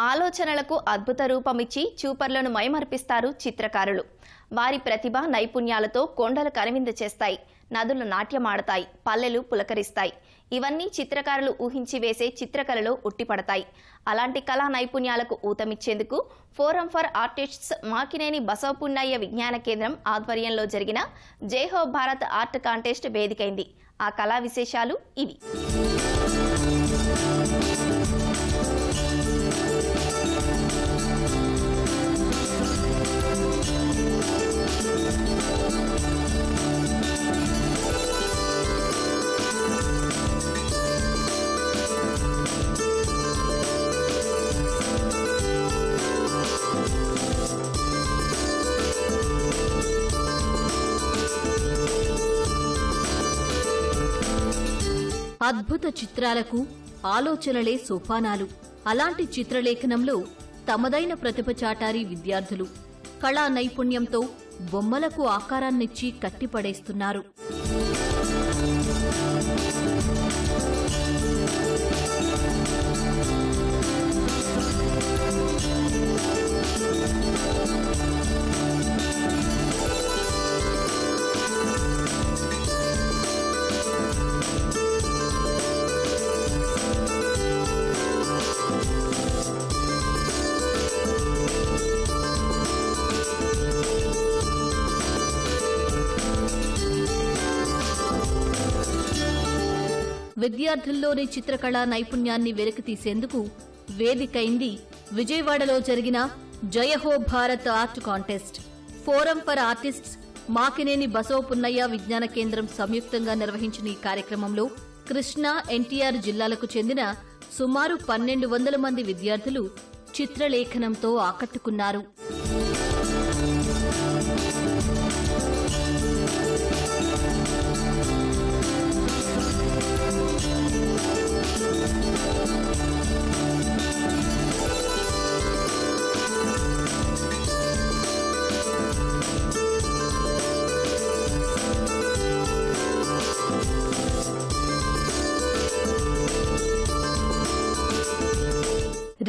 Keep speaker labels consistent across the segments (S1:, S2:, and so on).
S1: ఆలోచనలకు అద్భుత రూపమిచ్చి చూపర్లను మైమర్పిస్తారు చిత్రకారులు. వారి ప్రతిభ నైపుణ్యాలతో కొండలు కనువింద చేస్తాయి. నదులు నాట్యమాడతాయి. పల్లెలు పులకరిస్తాయి. ఇవన్నీ చిత్రకారులు ఊహించి వేసే చిత్రకళలో ఉట్టిపడతాయి. అలాంటి కళా నైపుణ్యాలకు ఊతమిచ్చేందుకు forum for artists Makineni Basavapunnaiah విజ్ఞాన కేంద్రం ఆధ్వర్యంలో జరిగిన జైహో భారత్ ఆర్ట్ కాంటెస్ట్ వేదికైంది. ఆ కళా విశేషాలు ఇవి.
S2: అద్భుత చిత్రాలకు ఆలోచనలే సోపానాలు. అలాంటి చిత్రలేఖనంలో తమదైన ప్రతిభ చాటారి విద్యార్థులు. కళా నైపుణ్యంతో బొమ్మలకు ఆకారాన్నిచ్చి కట్టిపడేస్తున్నారు. విద్యార్థుల్లోని చిత్రకళా నైపుణ్యాన్ని వెలికితీసేందుకు వేదికైంది విజయవాడలో జరిగిన Jayaho Bharat art contest. Forum for artists Makineni Basavapunnaiah Vignana Kendram సంయుక్తంగా నిర్వహించిన ఈ కార్యక్రమంలో కృష్ణా ఎన్టీఆర్ జిల్లాలకు చెందిన సుమారు పన్నెండు వందల మంది విద్యార్థులు చిత్రలేఖనంతో ఆకట్టుకున్నారు.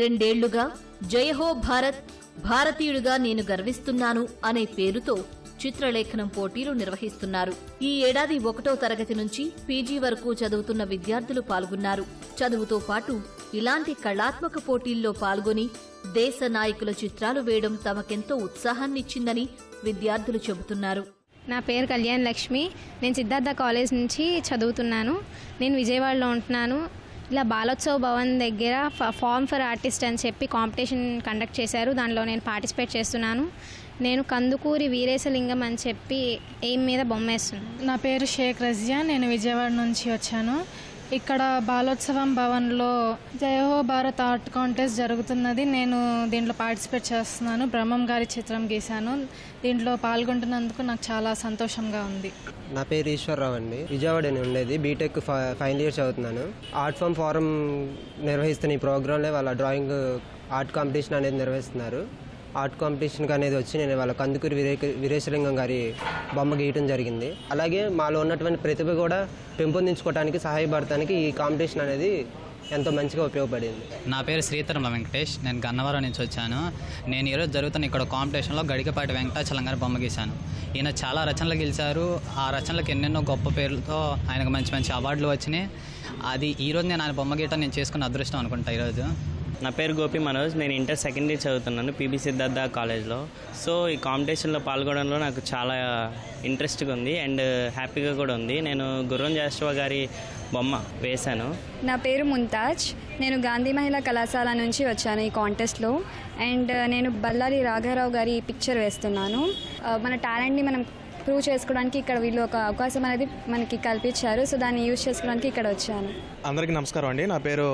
S2: రెండేళ్ళుగా జయహో భారత్ భారతీయుడిగా నేను గర్విస్తున్నాను అనే పేరుతో చిత్రలేఖనం పోటీలు నిర్వహిస్తున్నారు. ఈ ఏడాది ఒకటో తరగతి నుంచి పీజీ వరకు చదువుతున్న విద్యార్థులు పాల్గొన్నారు. చదువుతో పాటు ఇలాంటి కళాత్మక పోటీల్లో పాల్గొని దేశ నాయకుల చిత్రాలు వేయడం తమకెంతో ఉత్సాహాన్నిచ్చిందని విద్యార్థులు చెబుతున్నారు.
S3: నా పేరు కళ్యాణ్ లక్ష్మి. నేను సిద్ధార్థ కాలేజ్ నుంచి చదువుతున్నాను. నేను విజయవాడలో ఉంటున్నాను. ఇలా బాలోత్సవ్ భవన్ దగ్గర ఫ- ఫార్మ్ ఫర్ ఆర్టిస్ట్ అని చెప్పి కాంపిటీషన్ కండక్ట్ చేశారు. దానిలో నేను పార్టిసిపేట్ చేస్తున్నాను. నేను కందుకూరి వీరేశలింగం అని చెప్పి ఎయిమ్ మీద బొమ్మ వేస్తున్నాను.
S4: నా పేరు షేక్ రజియా నేను విజయవాడ నుంచి వచ్చాను. ఇక్కడ బాలోత్సవం భవన్లో జయహో భారత్ ఆర్ట్ కాంటెస్ట్ జరుగుతున్నది. నేను దీంట్లో పార్టిసిపేట్ చేస్తున్నాను. బ్రహ్మం గారి చిత్రం గీశాను. దీంట్లో పాల్గొంటున్నందుకు నాకు చాలా సంతోషంగా ఉంది.
S5: నా పేరు ఈశ్వరరావు అండి. విజయవాడ నేను ఉండేది బీటెక్ ఫైనల్ ఇయర్ చదువుతున్నాను. ఆర్ట్ ఫామ్ ఫారం నిర్వహిస్తున్న ఈ ప్రోగ్రాంలో వాళ్ళ డ్రాయింగ్ ఆర్ట్ కాంపిటీషన్ అనేది నిర్వహిస్తున్నారు. ఆర్ట్ కాంపిటీషన్కి అనేది వచ్చి నేను వాళ్ళ కందుకూరి వీరే వీరేశలింగం గారి బొమ్మ గీయటం జరిగింది. అలాగే మాలో ఉన్నటువంటి ప్రతిభ కూడా పెంపొందించుకోవడానికి సహాయపడటానికి ఈ కాంపిటీషన్ అనేది ఎంతో మంచిగా ఉపయోగపడింది.
S6: నా పేరు శ్రీధరమ వెంకటేష్. నేను గన్నవరం నుంచి వచ్చాను. నేను ఈరోజు జరుగుతున్న ఇక్కడ కాంపిటీషన్లో గడికపాటి వెంకటాచలం గారి బొమ్మ గీశాను. ఈయన చాలా రచనలు గెలిచారు. ఆ రచనలకు ఎన్నెన్నో గొప్ప పేర్లతో ఆయనకు మంచి మంచి అవార్డులు వచ్చినాయి. అది ఈరోజు నేను ఆయన బొమ్మ గీయటం నేను చేసుకున్న అదృష్టం అనుకుంటా ఈరోజు.
S7: నా పేరు గోపి మనోజ్. నేను ఇంటర్ సెకండ్ ఇయర్ చదువుతున్నాను పీబీ సిద్ధార్థ కాలేజ్లో. సో ఈ కాంపిటీషన్లో పాల్గొనడంలో నాకు చాలా ఇంట్రెస్ట్గా ఉంది అండ్ హ్యాపీగా కూడా ఉంది. నేను గుర్రం జాషువా గారి బొమ్మ వేశాను.
S8: నా పేరు ముంతాజ్. నేను గాంధీ మహిళా కళాశాల నుంచి వచ్చాను ఈ కాంటెస్ట్లో అండ్ నేను బల్లారి రాఘారావు గారి పిక్చర్ వేస్తున్నాను. మన టాలెంట్ని మనం ప్రూవ్ చేసుకోవడానికి ఇక్కడ వీళ్ళు ఒక అవకాశం అనేది మనకి కల్పించారు. సో దాన్ని యూజ్ చేసుకోవడానికి ఇక్కడ వచ్చాను.
S9: అందరికీ నమస్కారం అండి. నా పేరు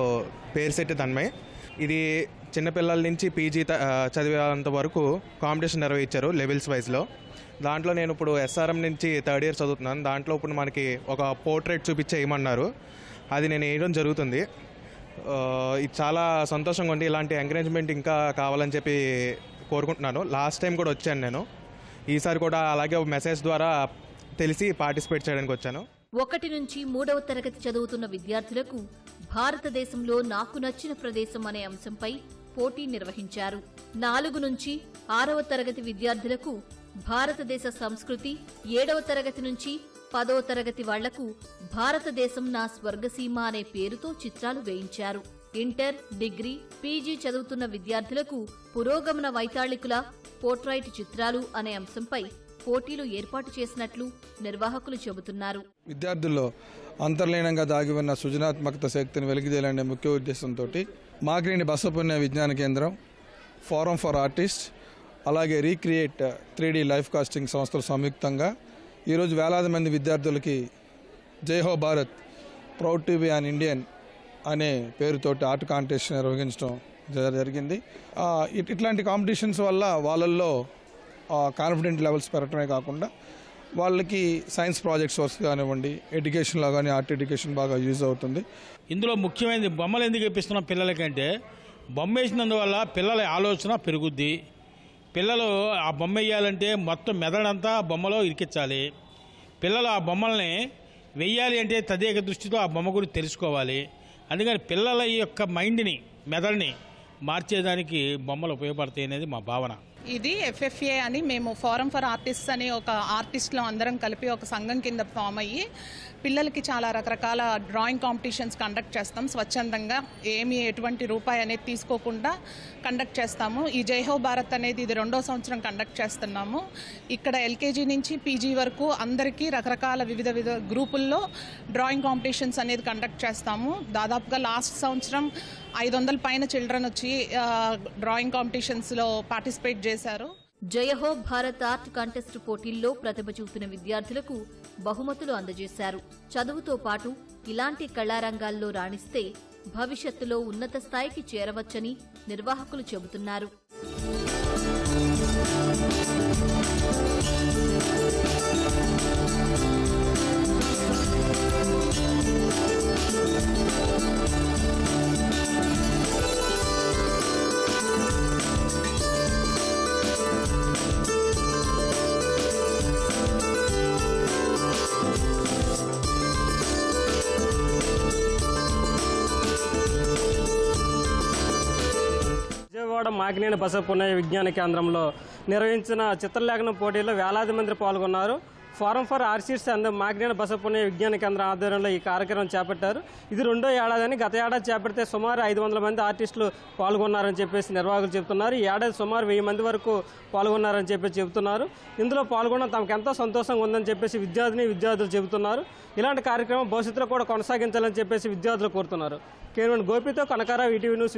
S9: పేరుశెట్టి తన్మయ్. ఇది చిన్నపిల్లల నుంచి పీజీ చదివేంత వరకు కాంపిటీషన్ నిర్వహించారు లెవెల్స్ వైజ్లో దాంట్లో నేను ఇప్పుడు ఎస్ఆర్ఎం నుంచి థర్డ్ ఇయర్ చదువుతున్నాను. దాంట్లో ఇప్పుడు మనకి ఒక పోర్ట్రేట్ చూపించేయమన్నారు. అది నేను వేయడం జరుగుతుంది. ఇది చాలా సంతోషంగా ఉంది. ఇలాంటి ఎంకరేజ్మెంట్ ఇంకా కావాలని చెప్పి కోరుకుంటున్నాను. లాస్ట్ టైం కూడా వచ్చాను నేను. ఈసారి కూడా అలాగే మెసేజ్ ద్వారా తెలిసి పార్టిసిపేట్ చేయడానికి వచ్చాను.
S2: ఒకటి నుంచి మూడవ తరగతి చదువుతున్న విద్యార్థులకు భారతదేశంలో నాకు నచ్చిన ప్రదేశం అనే అంశంపై పోటీ నిర్వహించారు. నాలుగు నుంచి ఆరవ తరగతి విద్యార్థులకు భారతదేశ సంస్కృతి ఏడవ తరగతి నుంచి పదవ తరగతి వాళ్ళకు భారతదేశం నా స్వర్గసీమ అనే పేరుతో చిత్రాలు వేయించారు. ఇంటర్ డిగ్రీ పీజీ చదువుతున్న విద్యార్థులకు పురోగమన వైతాళికుల పోర్ట్రైట్ చిత్రాలు అనే అంశంపై పోటీలు ఏర్పాటు చేసినట్లు నిర్వాహకులు చెబుతున్నారు.
S10: విద్యార్థుల్లో అంతర్లీనంగా దాగి ఉన్న సృజనాత్మకత శక్తిని వెలికితేలనే ముఖ్య ఉద్దేశంతో Makineni Basavapunnaiah Vignana Kendram forum for artist అలాగే recreate three D life casting సంస్థలు సంయుక్తంగా ఈరోజు వేలాది మంది విద్యార్థులకి Jai Ho Bharat proud to be an Indian అనే పేరుతోటి ఆర్ట్ కాంటెస్ట్ నిర్వహించడం జ- జరిగింది. ఇట్- ఇట్లాంటి కాంపిటీషన్స్ వల్ల వాళ్ళల్లో కాన్ఫిడెంట్ లెవెల్స్ పెరగటమే కాకుండా వాళ్ళకి సైన్స్ ప్రాజెక్ట్స్ వర్క్స్ కానివ్వండి ఎడ్యుకేషన్లో కానీ ఆర్ట్ ఎడ్యుకేషన్ బాగా యూజ్ అవుతుంది.
S11: ఇందులో ముఖ్యమైనది బొమ్మలు ఎందుకు ఇప్పిస్తున్నాం పిల్లలకంటే బొమ్మ వేసినందువల్ల పిల్లల ఆలోచన పెరుగుద్ది. పిల్లలు ఆ బొమ్మ వేయాలంటే మొత్తం మెదడంతా బొమ్మలో ఇరికించాలి. పిల్లలు ఆ బొమ్మల్ని వెయ్యాలి అంటే తదేక దృష్టితో ఆ బొమ్మ గురించి తెలుసుకోవాలి. అందుకని పిల్లల యొక్క మైండ్ని మెదడుని మార్చేదానికి బొమ్మలు ఉపయోగపడతాయి అనేది మా భావన.
S12: ఇది ఎఫ్ఎఫ్ఏ అని మేము ఫోరం ఫర్ ఆర్టిస్ట్ అని ఒక ఆర్టిస్ట్లో అందరం కలిపి ఒక సంఘం కింద ఫామ్ అయ్యి పిల్లలకి చాలా రకరకాల డ్రాయింగ్ కాంపిటీషన్స్ కండక్ట్ చేస్తాం. స్వచ్ఛందంగా ఏమి ఎటువంటి రూపాయి అనేది తీసుకోకుండా కండక్ట్ చేస్తాము. ఈ జై హో భారత్ అనేది ఇది రెండో సంవత్సరం కండక్ట్ చేస్తున్నాము. ఇక్కడ ఎల్కేజీ నుంచి పీజీ వరకు అందరికీ రకరకాల వివిధ వివిధ గ్రూపుల్లో డ్రాయింగ్ కాంపిటీషన్స్ అనేది కండక్ట్ చేస్తాము. దాదాపుగా లాస్ట్ సంవత్సరం ఐదు వందల పైన చిల్డ్రన్ వచ్చి డ్రాయింగ్ కాంపిటీషన్స్లో పార్టిసిపేట్ చేశారు.
S2: జయహో భారత్ ఆర్ట్ కాంటెస్ట్ పోటీల్లో ప్రతిభ చూపిన విద్యార్థులకు బహుమతులు అందజేశారు. చదువుతో పాటు ఇలాంటి కళారంగాల్లో రాణిస్తే భవిష్యత్తులో ఉన్నత స్థాయికి చేరవచ్చని నిర్వాహకులు చెబుతున్నారు.
S13: విజయవాడ మాకినేని బసపున్నయ్య విజ్ఞాన కేంద్రంలో నిర్వహించిన చిత్రలేఖనం పోటీలో వేలాది మంది పాల్గొన్నారు. Forum for artists and Makineni Basavapunnaiah Vignana Kendram ఆధ్వర్యంలో ఈ కార్యక్రమం చేపట్టారు. ఇది రెండో ఏడాదని గత ఏడాది చేపడితే సుమారు ఐదు వందల మంది ఆర్టిస్టులు పాల్గొన్నారని చెప్పేసి నిర్వాహకులు చెబుతున్నారు. ఈ ఏడాది సుమారు వెయ్యి మంది వరకు పాల్గొన్నారని చెప్పి చెబుతున్నారు. ఇందులో పాల్గొనడం తమకు ఎంతో సంతోషంగా ఉందని చెప్పేసి విద్యార్థిని విద్యార్థులు చెబుతున్నారు. ఇలాంటి కార్యక్రమం భవిష్యత్తులో కూడా కొనసాగించాలని చెప్పేసి విద్యార్థులు కోరుతున్నారు. కేవలం గోపితో కనకారావు ఈటీవీ న్యూస్